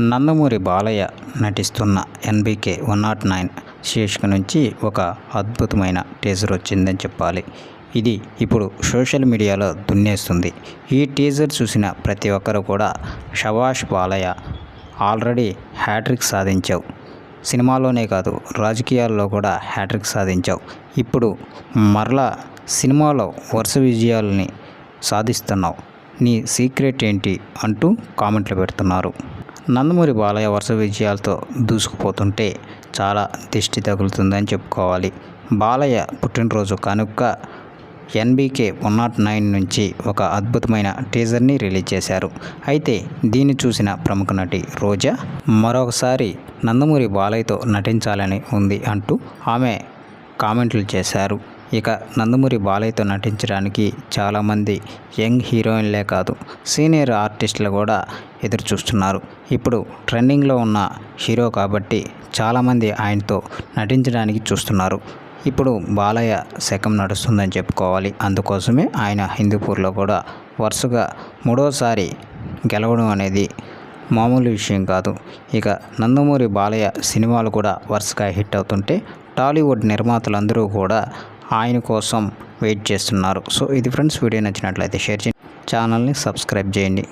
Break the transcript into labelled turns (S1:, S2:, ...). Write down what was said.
S1: నందమూరి బాలయ్య నటిస్తున్న NBK one not nine శీర్షిక నుంచి ఒక అద్భుతమైన టీజర్ వచ్చిందని చెప్పాలి. ఇది ఇప్పుడు సోషల్ మీడియాలో దున్నేస్తుంది. ఈ టీజర్ చూసిన ప్రతి ఒక్కరు కూడా షబాష్ బాలయ్య ఆల్రెడీ హ్యాట్రిక్ సాధించావు. సినిమాలోనే కాదు రాజకీయాల్లో కూడా హ్యాట్రిక్ సాధించావు. ఇప్పుడు మరలా సినిమాలో వరుస విజయాలని సాధిస్తున్నావు. నీ సీక్రెట్ ఏంటి అంటూ కామెంట్లు పెడుతున్నారు. నందమూరి బాలయ్య వరుస విజయాలతో దూసుకుపోతుంటే చాలా దిష్టి తగులుతుందని చెప్పుకోవాలి. బాలయ్య పుట్టినరోజు కనుక ఎన్బీకే వన్ నాట్ నైన్ నుంచి ఒక అద్భుతమైన టీజర్ని రిలీజ్ చేశారు. అయితే దీన్ని చూసిన ప్రముఖ నటి రోజా మరొకసారి నందమూరి బాలయ్యతో నటించాలని ఉంది అంటూ ఆమె కామెంట్లు చేశారు. ఇక నందమూరి బాలయ్యతో నటించడానికి చాలామంది యంగ్ హీరోయిన్లే కాదు సీనియర్ ఆర్టిస్టులు కూడా ఎదురు చూస్తున్నారు ఇప్పుడు ట్రెండింగ్లో ఉన్న హీరో కాబట్టి చాలామంది ఆయనతో నటించడానికి చూస్తున్నారు. ఇప్పుడు బాలయ్య శకం నడుస్తుందని చెప్పుకోవాలి. అందుకోసమే ఆయన హిందూపూర్లో కూడా వరుసగా మూడోసారి గెలవడం అనేది మామూలు విషయం కాదు. ఇక నందమూరి బాలయ్య సినిమాలు కూడా వరుసగా హిట్ అవుతుంటే టాలీవుడ్ నిర్మాతలందరూ కూడా ఆయన కోసం వెయిట్ చేస్తున్నారు. సో ఇది ఫ్రెండ్స్ వీడియో నచ్చినట్లయితే షేర్ చేయండి. ఛానల్ని సబ్స్క్రైబ్ చేయండి.